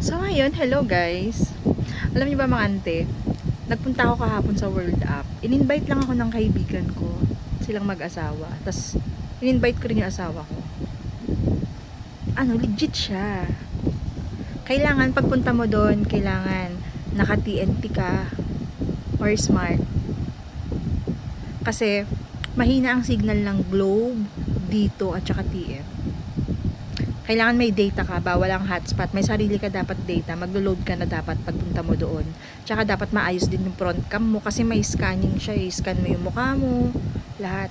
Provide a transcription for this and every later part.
So ngayon, hello guys. Alam niyo ba mga ante, nagpunta ako kahapon sa World Up. In-invite lang ako ng kaibigan ko, silang mag-asawa. Tapos, in-invite ko rin yung asawa ko. Ano, legit siya. Kailangan, pagpunta mo doon, kailangan naka-TNT ka or smart. Kasi, mahina ang signal ng Globe dito at saka TM kailangan may data ka, bawal ang hotspot, may sarili ka dapat data, maglo-load ka na dapat pagpunta mo doon. Tsaka dapat maayos din yung front cam mo kasi may scanning siya, eh. scan mo yung mukha mo, lahat.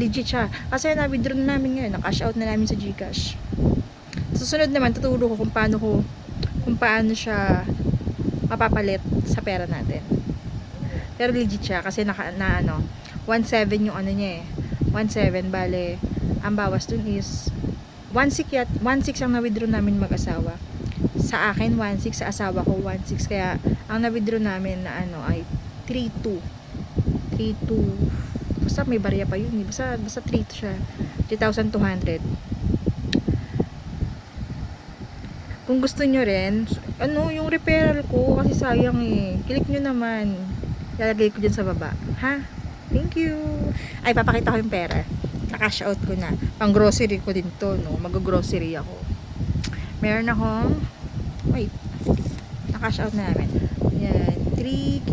Legit siya. Kasi na-withdraw na namin ngayon, na-cash out na namin sa Gcash. Susunod naman, tuturo ko kung paano ko, kung paano siya mapapalit sa pera natin. Pero legit siya kasi naka, na ano, 1.7 yung ano niya eh. 1.7, bale, ang bawas dun is 1.6 yat, 1.6 ang na-withdraw namin mag-asawa. Sa akin, 1.6. Sa asawa ko, 1.6. Kaya, ang na-withdraw namin na ano ay 3.2. 3.2. Basta may barya pa yun. eh. Basta, basta 3 siya. 3,200. Kung gusto nyo rin, ano, yung referral ko, kasi sayang eh. Click nyo naman. Lalagay ko dyan sa baba. Ha? Thank you. Ay, papakita ko yung pera na-cash out ko na. Pang grocery ko din to, no? Mag-grocery ako. Meron akong, wait, na-cash out na namin. Yan, 3K.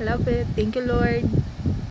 Love it. Thank you, Lord.